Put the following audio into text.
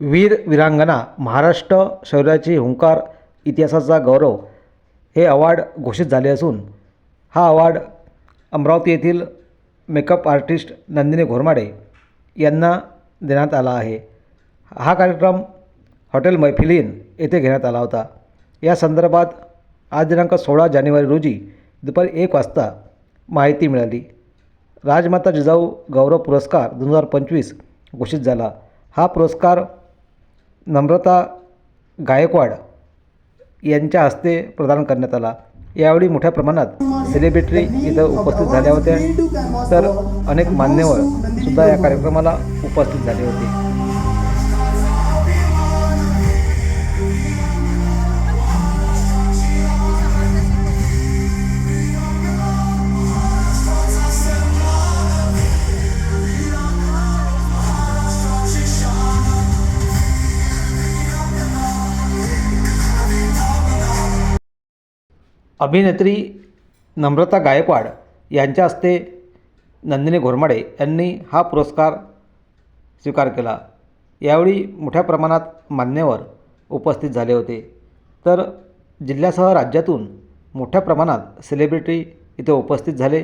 वीर वीरांगना महाराष्ट्र शौर्याची हुंकार इतिहासाचा गौरव हे अवॉर्ड घोषित झाले असून हा अवॉर्ड अमरावती येथील मेकअप आर्टिस्ट नंदिनी घोरमाडे यांना देण्यात आला आहे. हा कार्यक्रम हॉटेल मैफिलीन येथे घेण्यात आला होता. या संदर्भात आज दिनांक सोळा जानेवारी रोजी दुपारी एक वाजता माहिती मिळाली. राजमाता जिजाऊ गौरव पुरस्कार दोन हजार पंचवीस घोषित झाला. हा पुरस्कार नम्रता गायकवाड यांच्या हस्ते प्रदान करण्यात आला. यावेळी मोठ्या प्रमाणात सेलिब्रिटी इथं उपस्थित झाल्या होत्या. तर अनेक मान्यवर सुद्धा या कार्यक्रमाला उपस्थित झाले होते. अभिनेत्री नम्रता गायकवाड यांच्या हस्ते नंदिनी घोरमाडे यांनी हा पुरस्कार स्वीकार केला. यावेळी मोठ्या प्रमाणात मान्यवर उपस्थित झाले होते. तर जिल्ह्यासह राज्यातून मोठ्या प्रमाणात सेलिब्रिटी इथे उपस्थित झाले.